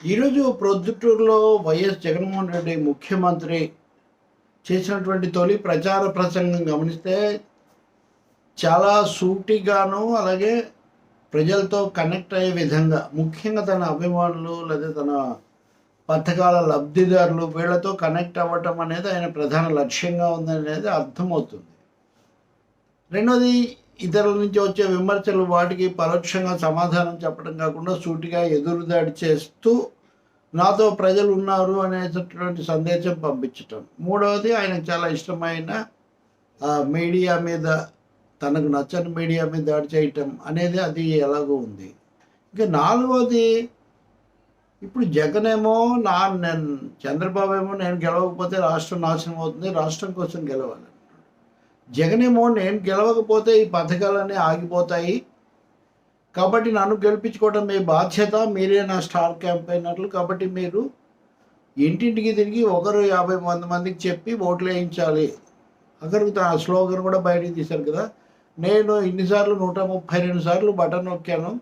ఈరోజు ప్రొద్దుటూరులో వైఎస్ జగన్మోహన్ రెడ్డి ముఖ్యమంత్రి చేసినటువంటి తొలి ప్రచార ప్రసంగం గమనిస్తే చాలా సూటిగాను అలాగే ప్రజలతో కనెక్ట్ అయ్యే విధంగా ముఖ్యంగా తన అభిమానులు లేదా తన పథకాల లబ్ధిదారులు వీళ్ళతో కనెక్ట్ అవ్వటం అనేది ఆయన ప్రధాన లక్ష్యంగా ఉందనేది అర్థమవుతుంది. రెండోది ఇతరుల నుంచి వచ్చే విమర్శలు వాటికి పరోక్షంగా సమాధానం చెప్పడం కాకుండా సూటిగా ఎదురుదాడి చేస్తూ నాతో ప్రజలు ఉన్నారు అనేటటువంటి సందేశం పంపించటం. మూడవది ఆయన చాలా ఇష్టమైన ఆ, మీడియా మీద తనకు నచ్చని మీడియా మీద దాడి చేయటం అనేది అది ఎలాగో ఉంది. ఇంకా నాలుగవది ఇప్పుడు జగన్ ఏమో నా నేను చంద్రబాబు ఏమో నేను గెలవకపోతే రాష్ట్రం నాశనం అవుతుంది రాష్ట్రం కోసం గెలవాలి. జగన్ ఏమో నేను గెలవకపోతే ఈ పథకాలన్నీ ఆగిపోతాయి. కాబట్టి నన్ను గెలిపించుకోవడం మీ బాధ్యత. మీరే నా స్టార్ క్యాంపెయినర్లు కాబట్టి మీరు ఇంటింటికి తిరిగి ఒకరు యాభై మంది మందికి చెప్పి ఓట్లు వేయించాలి. అక్కడికి ఆ స్లోగన్ కూడా బయటికి తీశారు కదా. నేను ఇన్నిసార్లు నూట ముప్పై రెండు సార్లు బటన్ నొక్కాను.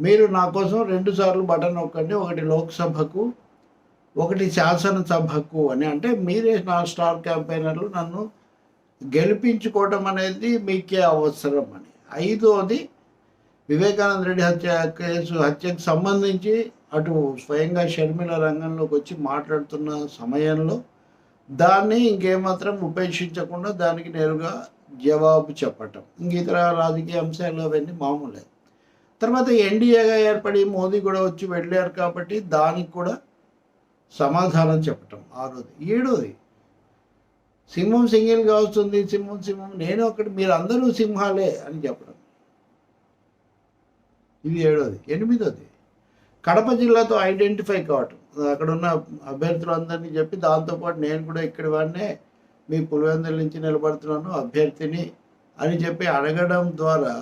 మీరు నా కోసం రెండు సార్లు బటన్ నొక్కండి. ఒకటి లోక్సభకు ఒకటి శాసనసభకు అని. అంటే మీరే నా స్టార్ క్యాంపెయినర్లు నన్ను గెలిపించుకోవడం అనేది మీకే అవసరం అని. ఐదోది వివేకానంద రెడ్డి హత్య కేసు హత్యకు సంబంధించి అటు స్వయంగా షర్మిల రంగంలోకి వచ్చి మాట్లాడుతున్న సమయంలో దాన్ని ఇంకేమాత్రం ఉపేక్షించకుండా దానికి నేరుగా జవాబు చెప్పటం. ఇంక ఇతర రాజకీయ అంశాలు అవన్నీ మామూలే. తర్వాత ఎన్డీఏగా ఏర్పడి మోదీ కూడా వచ్చి వెళ్ళారు కాబట్టి దానికి కూడా సమాధానం చెప్పటం ఆరోది. ఏడోది సింహం సింగిల్గా వస్తుంది సింహం సింహం నేను ఒకటి మీరు అందరూ సింహాలే అని చెప్పడం. ఇది ఏడోది. ఎనిమిదోది. కడప జిల్లాతో ఐడెంటిఫై కావటం. అక్కడ ఉన్న అభ్యర్థులందరినీ చెప్పి దాంతోపాటు నేను కూడా ఇక్కడి వాడినే మీ పులివెందుల నుంచి నిలబడుతున్నాను అభ్యర్థిని అని చెప్పి అడగడం ద్వారా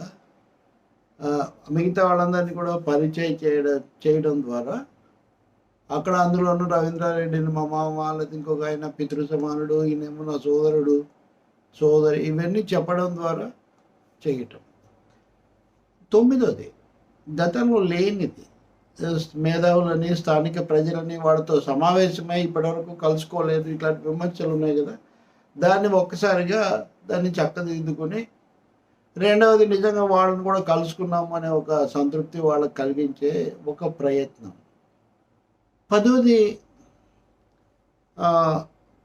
మిగతా వాళ్ళందరినీ కూడా పరిచయం చేయడం చేయడం ద్వారా అక్కడ అందులోనూ రవీంద్రారెడ్డిని మా మామ వాళ్ళది ఇంకొక ఆయన పితృ సమానుడు ఈయనేమో నా సోదరుడు సోదరి ఇవన్నీ చెప్పడం ద్వారా చేయటం. తొమ్మిదోది గతంలో లేనిది మేధావులని స్థానిక ప్రజలని వాళ్ళతో సమావేశమై ఇప్పటివరకు కలుసుకోలేదు. ఇట్లాంటి విమర్శలు ఉన్నాయి కదా. దాన్ని ఒక్కసారిగా దాన్ని చక్కదిద్దుకొని రెండవది నిజంగా వాళ్ళని కూడా కలుసుకున్నాము అనే ఒక సంతృప్తి వాళ్ళకి కలిగించే ఒక ప్రయత్నం. పదవది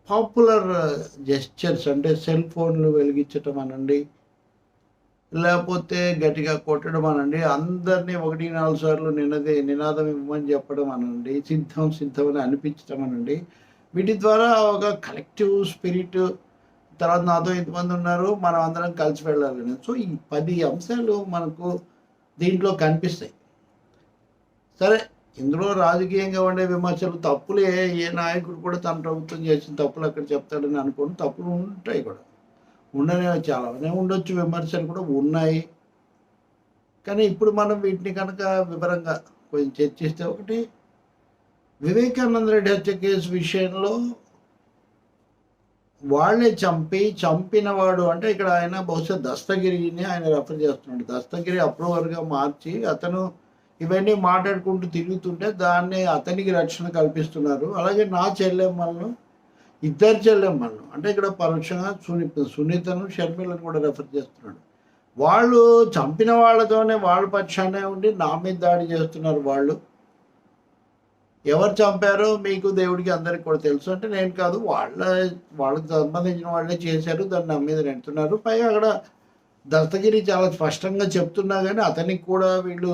పాపులర్ జెస్చర్స్ అంటే సెల్ ఫోన్లు వెలిగించటం అనండి లేకపోతే గట్టిగా కొట్టడం అనండి అందరినీ ఒకటి నాలుగు సార్లు నిన్నదే నినాదం ఇవ్వమని చెప్పడం అనండి సిద్ధం సిద్ధం అని అనిపించడం అనండి. వీటి ద్వారా ఒక కలెక్టివ్ స్పిరిట్ తర్వాత నాతో ఇంతమంది ఉన్నారు మనం అందరం కలిసి వెళ్ళాలని సో ఈ పది అంశాలు మనకు దీంట్లో కనిపిస్తాయి. సరే ఇందులో రాజకీయంగా ఉండే విమర్శలు తప్పులే. ఏ నాయకుడు కూడా తన ప్రభుత్వం చేసిన తప్పులు అక్కడ చెప్తాడని అనుకోండి తప్పులు ఉంటాయి కూడా. ఉండనే చాలానే ఉండొచ్చు. విమర్శలు కూడా ఉన్నాయి. కానీ ఇప్పుడు మనం వీటిని కనుక వివరంగా కొంచెం చర్చిస్తే ఒకటి వివేకానంద రెడ్డి హత్య కేసు విషయంలో వాళ్ళే చంపి చంపినవాడు అంటే ఇక్కడ ఆయన బహుశా దస్తగిరిని ఆయన రెఫర్ చేస్తున్నాడు. దస్తగిరి అప్రూవర్గా మార్చి అతను ఇవన్నీ మాట్లాడుకుంటూ తిరుగుతుంటే దాన్ని అతనికి రక్షణ కల్పిస్తున్నారు. అలాగే నా చెల్లెమ్మలను ఇద్దరు చెల్లెమ్మలను అంటే ఇక్కడ పరోక్షంగా సుని సునీతను షర్మిలను కూడా రెఫర్ చేస్తున్నాడు. వాళ్ళు చంపిన వాళ్ళతోనే వాళ్ళ పక్షానే ఉండి నా మీద దాడి చేస్తున్నారు వాళ్ళు. ఎవరు చంపారో మీకు దేవుడికి అందరికి కూడా తెలుసు. అంటే నేను కాదు వాళ్ళ వాళ్ళకి సంబంధించిన వాళ్ళే చేశారు దాన్ని నా మీద నెడుతున్నారు. పైగా అక్కడ దస్తగిరి చాలా స్పష్టంగా చెప్తున్నా కానీ అతనికి కూడా వీళ్ళు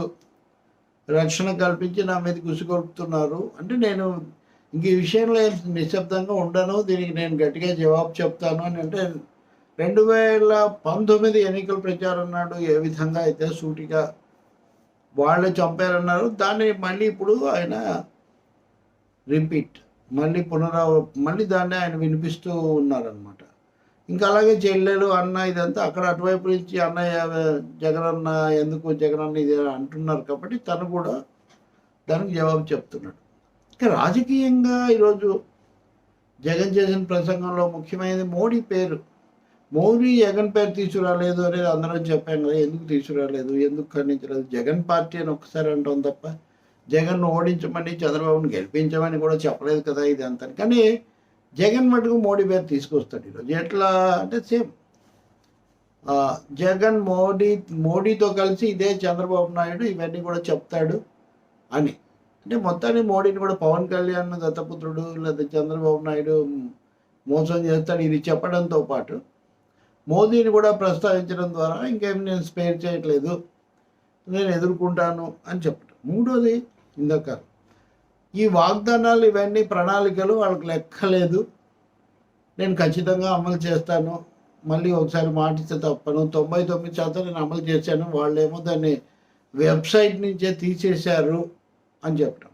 రక్షణ కల్పించి నా మీద గుసిగొలుపుతున్నారు అంటే నేను ఇంక ఈ విషయంలో నిశ్శబ్దంగా ఉండను. దీనికి నేను గట్టిగా జవాబు చెప్తాను అని అంటే రెండు వేల పంతొమ్మిది ఎన్నికల ప్రచారం నాడు ఏ విధంగా అయితే సూటిగా వాళ్ళే చంపారన్నారు. దాన్ని మళ్ళీ ఇప్పుడు ఆయన రిపీట్ మళ్ళీ పునరావ మళ్ళీ దాన్ని ఆయన వినిపిస్తూ ఉన్నారనమాట ఇంకా అలాగే చెల్లెలు అన్న ఇదంతా అక్కడ అటువైపు నుంచి అన్నయ్య జగనన్న ఎందుకు జగనన్న ఇది అంటున్నారు కాబట్టి తను కూడా దానికి జవాబు చెప్తున్నాడు. ఇంకా రాజకీయంగా ఈరోజు జగన్ చేసిన ప్రసంగంలో ముఖ్యమైనది మోడీ పేరు. మోడీ జగన్ పేరు తీసుకురాలేదు అనేది అందరం చెప్పాం కదా ఎందుకు తీసుకురాలేదు ఎందుకు ఖండించలేదు? జగన్ పార్టీ అని ఒక్కసారి అంటాం తప్ప జగన్ ఓడించమని చంద్రబాబుని గెలిపించమని కూడా చెప్పలేదు కదా ఇది అంతా కానీ జగన్ మటుకు మోడీ పేరు తీసుకొస్తాడు ఈరోజు. ఎట్లా అంటే సేమ్. జగన్ మోడీ మోడీతో కలిసి ఇదే చంద్రబాబు నాయుడు ఇవన్నీ కూడా చెప్తాడు అని. అంటే మొత్తాన్ని మోడీని కూడా పవన్ కళ్యాణ్ దత్తపుత్రుడు లేదా చంద్రబాబు నాయుడు మోసం చేస్తాడు ఇది చెప్పడంతో పాటు. మోదీని కూడా ప్రస్తావించడం ద్వారా ఇంకేం నేను స్పేర్ చేయట్లేదు నేను ఎదుర్కొంటాను అని చెప్పడం. మూడోది ఇందాక ఈ వాగ్దానాలు ఇవన్నీ ప్రణాళికలు వాళ్ళకి లెక్కలేదు. నేను ఖచ్చితంగా అమలు చేస్తాను. మళ్ళీ ఒకసారి మాటిస్తే తప్పను. తొంభై తొమ్మిది శాతం నేను అమలు చేశాను. వాళ్ళేమో దాన్ని వెబ్సైట్ నుంచే తీసేశారు అని చెప్పడం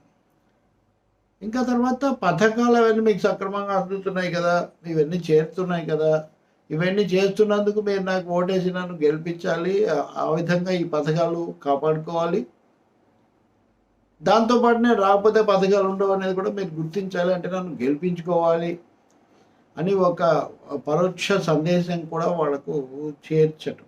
ఇంకా తర్వాత పథకాలు అవన్నీ మీకు సక్రమంగా అందుతున్నాయి కదా. ఇవన్నీ చేరుతున్నాయి కదా. ఇవన్నీ చేస్తున్నందుకు మీరు నాకు ఓటేసి నన్ను గెలిపించాలి. ఆ- ఆ విధంగా ఈ పథకాలు కాపాడుకోవాలి. దాంతోపాటు నేను రాకపోతే పథకాలు ఉండవు అనేది కూడా మీరు గుర్తించాలి అంటే నన్ను గెలిపించుకోవాలి అని ఒక పరోక్ష సందేశం కూడా వాళ్ళకు చేర్చటం.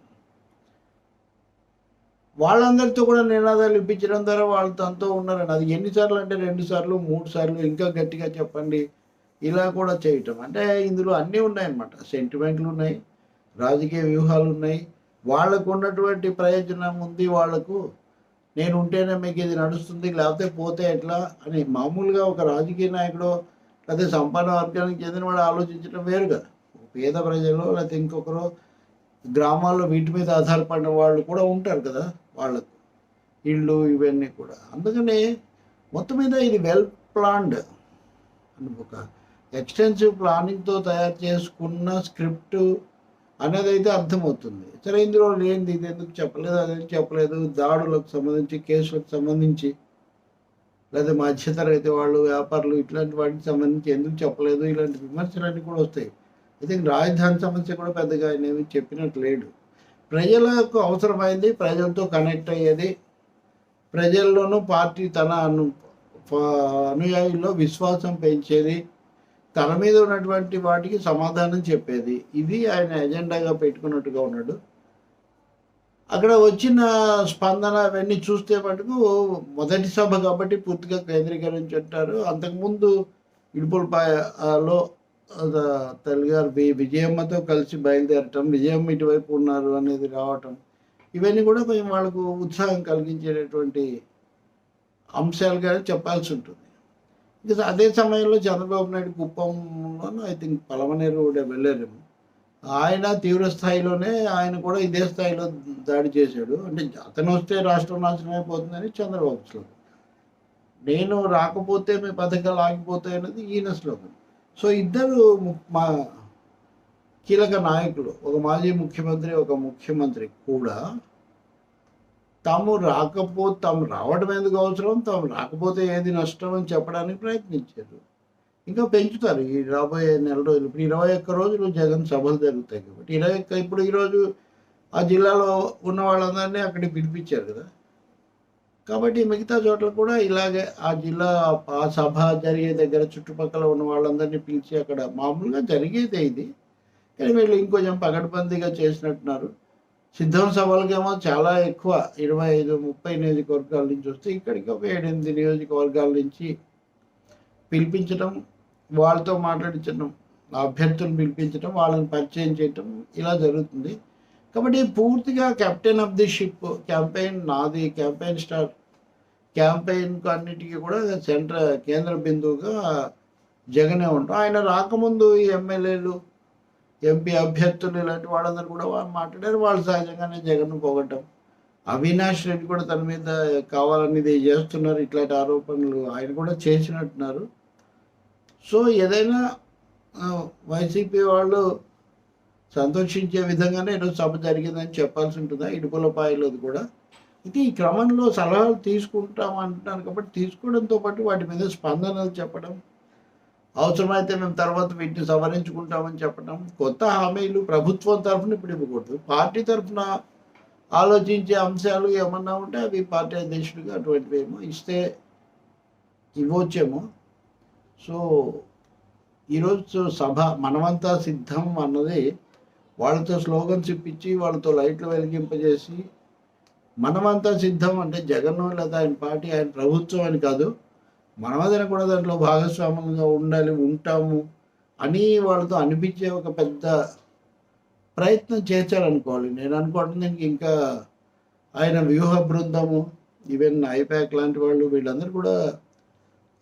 వాళ్ళందరితో కూడా నినాదాలు ఇప్పించడం ద్వారా వాళ్ళు తనతో ఉన్నారని. అది ఎన్నిసార్లు అంటే రెండు సార్లు మూడు సార్లు ఇంకా గట్టిగా చెప్పండి. ఇలా కూడా చేయటం. అంటే ఇందులో అన్నీ ఉన్నాయన్నమాట. సెంటిమెంట్లు ఉన్నాయి రాజకీయ వ్యూహాలు ఉన్నాయి. వాళ్ళకు ఉన్నటువంటి ప్రయోజనం ఉంది వాళ్ళకు నేను ఉంటేనే మీకు ఇది నడుస్తుంది లేకపోతే పోతే ఎట్లా అని మామూలుగా ఒక రాజకీయ నాయకుడు లేకపోతే సంపన్న వర్గానికి చెందిన వాడు ఆలోచించడం వేరు కదా. పేద ప్రజలు లేకపోతే ఇంకొకరు గ్రామాల్లో వీటి మీద ఆధారపడిన వాళ్ళు కూడా ఉంటారు కదా వాళ్ళకు. ఇళ్ళు ఇవన్నీ కూడా. అందుకని మొత్తం మీద ఇది వెల్ ప్లాన్డ్ అని ఒక ఎక్స్టెన్సివ్ ప్లానింగ్తో తయారు చేసుకున్న స్క్రిప్ట్ అన్నది అయితే అర్థమవుతుంది. సరే ఇందులో లేనిది ఇది ఎందుకు చెప్పలేదు? అదేం చెప్పలేదు? దాడులకు సంబంధించి కేసులకు సంబంధించి లేదా మధ్యతరగతి వాళ్ళు వ్యాపారులు ఇట్లాంటి వాటికి సంబంధించి ఎందుకు చెప్పలేదు? ఇలాంటి విమర్శలన్నీ కూడా వస్తాయి. అయితే రాజధాని సమస్య కూడా పెద్దగా ఆయన చెప్పినట్టు లేడు ప్రజలకు అవసరమైంది ప్రజలతో కనెక్ట్ అయ్యేది. ప్రజల్లోనూ పార్టీ తన అను అనుయాయుల్లో విశ్వాసం పెంచేది. తన మీద ఉన్నటువంటి వాటికి సమాధానం చెప్పేది. ఇది ఆయన ఎజెండాగా పెట్టుకున్నట్టుగా ఉన్నాడు. అక్కడ వచ్చిన స్పందన అవన్నీ చూస్తే మటుకు మొదటి సభ కాబట్టి పూర్తిగా కేంద్రీకరించి ఉంటారు అంతకుముందు ఇడుపులపాయలో తల్లిగారు వి విజయమ్మతో కలిసి బయలుదేరటం విజయమ్మ ఇటువైపు ఉన్నారు అనేది రావటం ఇవన్నీ కూడా కొంచెం వాళ్ళకు ఉత్సాహం కలిగించేటటువంటి అంశాలుగానే చెప్పాల్సి ఉంటుంది. ఇంకా అదే సమయంలో చంద్రబాబు నాయుడు కుప్పంలోనూ ఐ థింక్ పలమనేరు కూడా వెళ్ళారేమో. ఆయన తీవ్ర స్థాయిలోనే ఆయన కూడా ఇదే స్థాయిలో దాడి చేశాడు. అంటే అతను వస్తే రాష్ట్రం నాశనం అయిపోతుందని చంద్రబాబు స్లోగన్ నేను రాకపోతే మీ పథకాలు ఆగిపోతాయి అనేది ఈయన స్లోగన్ సో ఇద్దరు ము- మా కీలక నాయకులు ఒక మాజీ ముఖ్యమంత్రి ఒక ముఖ్యమంత్రి కూడా తాము రాకపోతే తాము రావడం ఎందుకు అవసరం? తాము రాకపోతే ఏది నష్టం అని చెప్పడానికి ప్రయత్నించారు. ఇంకా పెంచుతారు. ఈ రాబోయే నెల రోజులు ఇప్పుడు ఇరవై ఒక్క రోజులు జగన్ సభలు జరుగుతాయి కాబట్టి. ఇరవై ఒక్క ఇప్పుడు ఈరోజు ఆ జిల్లాలో ఉన్న వాళ్ళందరినీ అక్కడికి పిలిపించారు కదా. కాబట్టి మిగతా చోట్ల కూడా ఇలాగే ఆ జిల్లా ఆ సభ జరిగే దగ్గర చుట్టుపక్కల ఉన్న వాళ్ళందరినీ పిలిచి అక్కడ మామూలుగా జరిగేదే ఇది. కానీ వీళ్ళు ఇంకొంచెం పగడ్బందీగా చేసినట్టున్నారు. సిద్ధం సభలకేమో చాలా ఎక్కువ ఇరవై ఐదు ముప్పై నియోజకవర్గాల నుంచి వస్తే ఇక్కడికి ఒక ఏడెనిమిది నియోజకవర్గాల నుంచి పిలిపించడం వాళ్ళతో మాట్లాడించడం అభ్యర్థులను పిలిపించడం వాళ్ళని పరిచయం చేయటం ఇలా జరుగుతుంది. కాబట్టి పూర్తిగా captain of the ship campaign నాది క్యాంపెయిన్ స్టార్ క్యాంపెయిన్ అన్నిటికీ కూడా సెంటర్ కేంద్ర బిందువుగా జగనే ఉంటాం. ఆయన రాకముందు ఈ ఎమ్మెల్యేలు ఎంపీ అభ్యర్థులు ఇలాంటి వాళ్ళందరూ కూడా వాళ్ళు మాట్లాడారు. వాళ్ళు సహజంగానే జగన్ పోగొట్టం అవినాష్ రెడ్డి కూడా తన మీద కావాలనేది చేస్తున్నారు. ఇట్లాంటి ఆరోపణలు ఆయన కూడా చేసినట్టున్నారు. సో ఏదైనా వైసీపీ వాళ్ళు సంతోషించే విధంగానే ఈరోజు సభ జరిగిందని చెప్పాల్సి ఉంటుందా? ఇడుపులపాయలోది కూడా. ఇది ఈ క్రమంలో సలహాలు తీసుకుంటాం అంటున్నారు కాబట్టి తీసుకోవడంతో పాటు వాటి మీద స్పందనలు చెప్పడం అవసరమైతే మేము తర్వాత వీటిని సవరించుకుంటామని చెప్పడం కొత్త హామీలు ప్రభుత్వం తరఫున ఇప్పుడు ఇవ్వకూడదు. పార్టీ తరఫున ఆలోచించే అంశాలు ఏమన్నా ఉంటే అవి పార్టీ అధ్యక్షుడిగా అటువంటివి ఏమో ఇస్తే ఇవ్వచ్చేమో. సో ఈరోజు సభ మనమంతా సిద్ధం అన్నది వాళ్ళతో స్లోగన్స్ ఇప్పించి వాళ్ళతో లైట్లు వెలిగింపజేసి మనమంతా సిద్ధం అంటే జగన్ లేదా ఆయన పార్టీ ఆయన ప్రభుత్వం అని కాదు. మనమదన కూడా దాంట్లో భాగస్వామ్యంగా ఉండాలి ఉంటాము అని వాళ్ళతో అనిపించే ఒక పెద్ద ప్రయత్నం చేశారనుకోవాలి. నేను అనుకోవడం దీనికి ఇంకా ఆయన వ్యూహ బృందము ఈవెన్ ఐపాక్ లాంటి వాళ్ళు వీళ్ళందరూ కూడా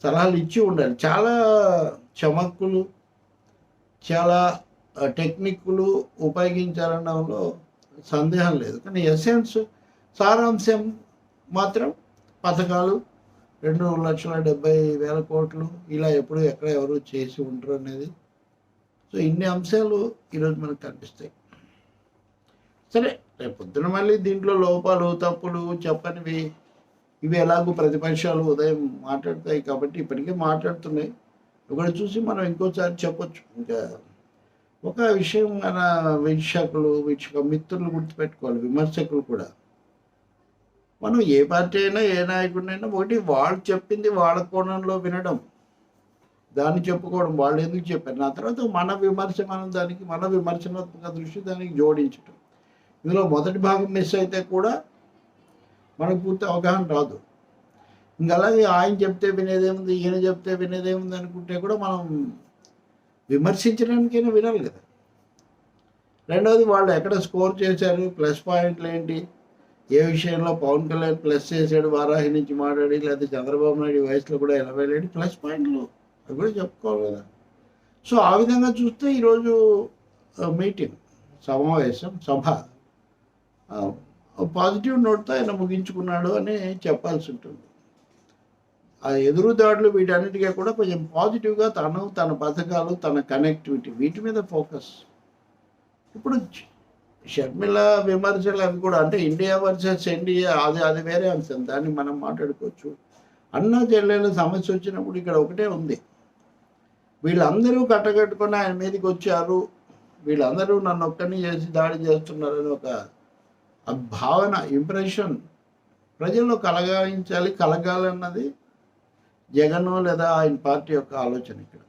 సలహాలు ఇచ్చి ఉండాలి. చాలా చమక్కులు చాలా టెక్నిక్లు ఉపయోగించాలనడంలో సందేహం లేదు. కానీ ఎసెన్స్ సారాంశం మాత్రం పథకాలు రెండు లక్షల డెబ్బై వేల కోట్లు ఇలా ఎప్పుడు ఎక్కడ ఎవరు చేసి ఉంటారు అనేది. సో ఇన్ని అంశాలు ఈరోజు మనకు కనిపిస్తాయి. సరే రేపు పొద్దున మళ్ళీ దీంట్లో లోపాలు తప్పులు చెప్పనివి ఇవి ఎలాగో ప్రతిపక్షాలు ఉదయం మాట్లాడతాయి కాబట్టి ఇప్పటికే మాట్లాడుతున్నాయి. ఒకటి చూసి మనం ఇంకోసారి చెప్పొచ్చు. ఇంకా ఒక విషయం మన వీక్షకులు వీక్షక మిత్రులు గుర్తుపెట్టుకోవాలి విమర్శకులు కూడా. మనం ఏ పార్టీ అయినా ఏ నాయకుడినైనా ఒకటి వాళ్ళు చెప్పింది వాళ్ళ కోణంలో వినడం. దాన్ని చెప్పుకోవడం. వాళ్ళు ఎందుకు చెప్పారు? నా తర్వాత మన విమర్శ మనం దానికి మన విమర్శనాత్మక దృష్టి దానికి జోడించడం ఇందులో మొదటి భాగం మిస్ అయితే కూడా మనకు పూర్తి అవగాహన రాదు. ఇంకా అలాగే ఆయన చెప్తే వినేదేముంది ఈయన చెప్తే వినేదేముంది అనుకుంటే కూడా మనం విమర్శించడానికైనా వినాలి కదా. రెండవది వాళ్ళు ఎక్కడ స్కోర్ చేశారు ప్లస్ పాయింట్లు ఏంటి? ఏ విషయంలో పవన్ కళ్యాణ్ ప్లస్ చేశాడు వారాహి నుంచి మాట్లాడి లేకపోతే చంద్రబాబు నాయుడు వయసులో కూడా ఎలా వెళ్ళాడు ప్లస్ పాయింట్లు అవి కూడా చెప్పుకోవాలి కదా. సో ఆ విధంగా చూస్తే ఈరోజు మీటింగ్ సమావేశం సభ. పాజిటివ్ నోట్తో ఆయన ముగించుకున్నాడు అని చెప్పాల్సి ఉంటుంది. ఆ ఎదురుదాడులు వీటన్నిటికీ కూడా కొంచెం పాజిటివ్గా తను తన పథకాలు తన కనెక్టివిటీ వీటి మీద ఫోకస్ ఇప్పుడు షర్మిల విమర్శలు అవి కూడా అంటే ఇండియా వర్సెస్ ఎన్డీఏ అది అది వేరే అంశం. దాన్ని మనం మాట్లాడుకోవచ్చు. అన్న చెల్లెల సమస్య వచ్చినప్పుడు ఇక్కడ ఒకటే ఉంది. వీళ్ళందరూ కట్టగట్టుకొని ఆయన మీదకి వచ్చారు. వీళ్ళందరూ నన్ను ఒక్కరిని చేసి దాడి చేస్తున్నారని ఒక భావన ఇంప్రెషన్ ప్రజల్లో కలగాయించాలి కలగాలన్నది జగన్ లేదా ఆయన పార్టీ యొక్క ఆలోచన ఇక్కడ.